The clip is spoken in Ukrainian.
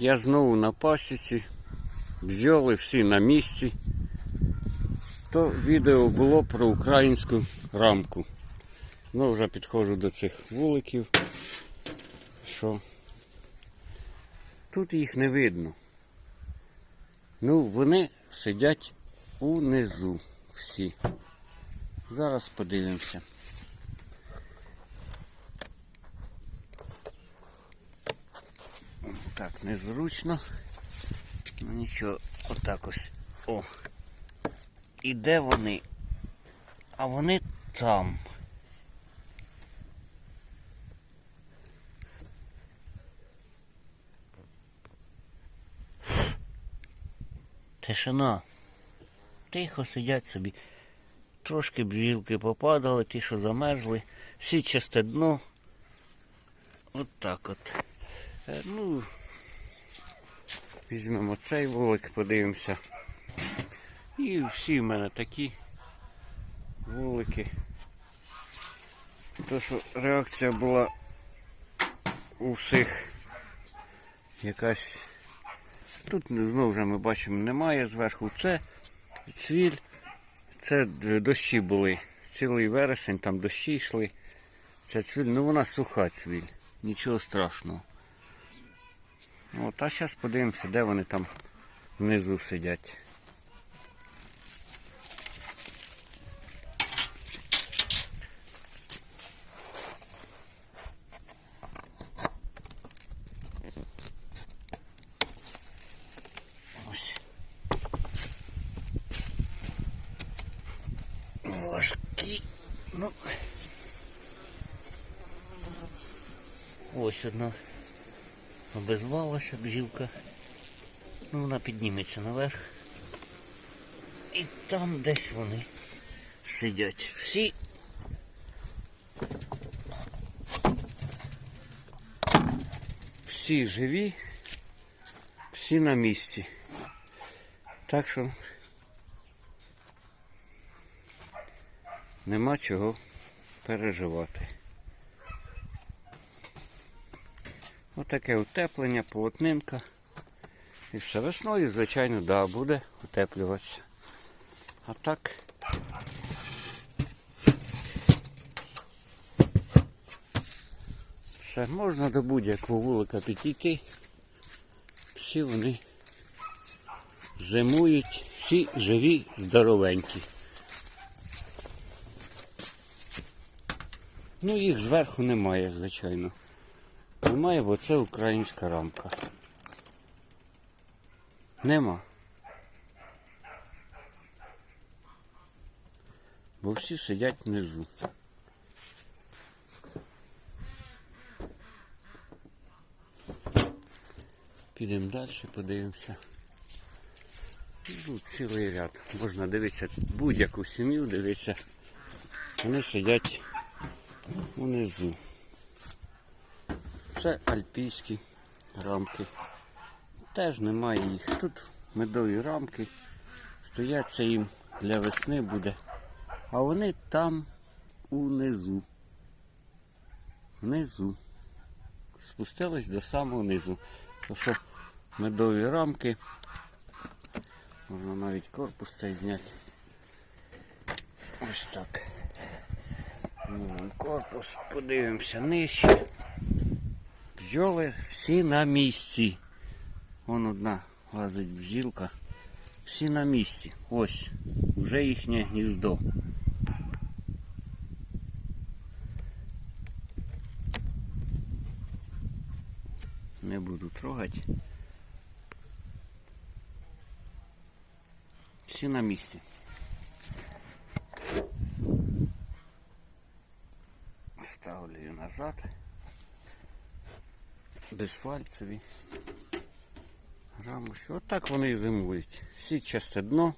Я знову на пасіці. Бджоли всі на місці. То відео було про українську рамку. Ну, вже підходжу до цих вуликів. Що тут їх не видно. Ну, вони сидять унизу всі. Зараз подивимося. Так, незручно. Ну нічого, отак ось. О. І де вони? А вони там. Тишина. Тихо сидять собі. Трошки бджілки попадали, ті, що замерзли. Всі чисте дно. От так от. Е, Ну, візьмемо цей вулик, подивимося. І всі в мене такі вулики. То, що реакція була у всіх якась. Тут знову вже ми бачимо немає зверху. Це цвіль, це дощі були. Цілий вересень, там дощі йшли. Це цвіль, ну вона суха цвіль, нічого страшного. От, а зараз подивимося, де вони там внизу сидять. Ось. Ну. Ось одна обезвалася бжілка. Ну, вона підніметься наверх. І там десь вони сидять. Всі. Всі живі, всі на місці. Так що нема чого переживати. Отаке утеплення, полотнинка. І все весною, звичайно, да, буде утеплюватися. А так. Все, можна до будь-якого вулика підійти. Всі вони зимують, всі живі, здоровенькі. Ну, їх зверху немає, звичайно. Немає, бо це українська рамка. Нема. Бо всі сидять внизу. Підемо далі, подивимося. Тут цілий ряд. Можна дивитися будь-яку сім'ю, дивитися. Вони сидять внизу. Це альпійські рамки. Теж немає їх. Тут медові рамки. Стоять це їм для весни буде. А вони там унизу. Внизу. Спустились до самого низу. То що медові рамки. Можна навіть корпус цей зняти. Ось так. Ну, корпус, подивимося нижче. Бджоли всі на місці. Вон одна лазить бджілка. Всі на місці. Ось. Вже їхнє гніздо. Не буду трогати. Всі на місці. Ставлю її назад. Безфальцеві. Рамуші. Отак вони і зимують. Часте дно.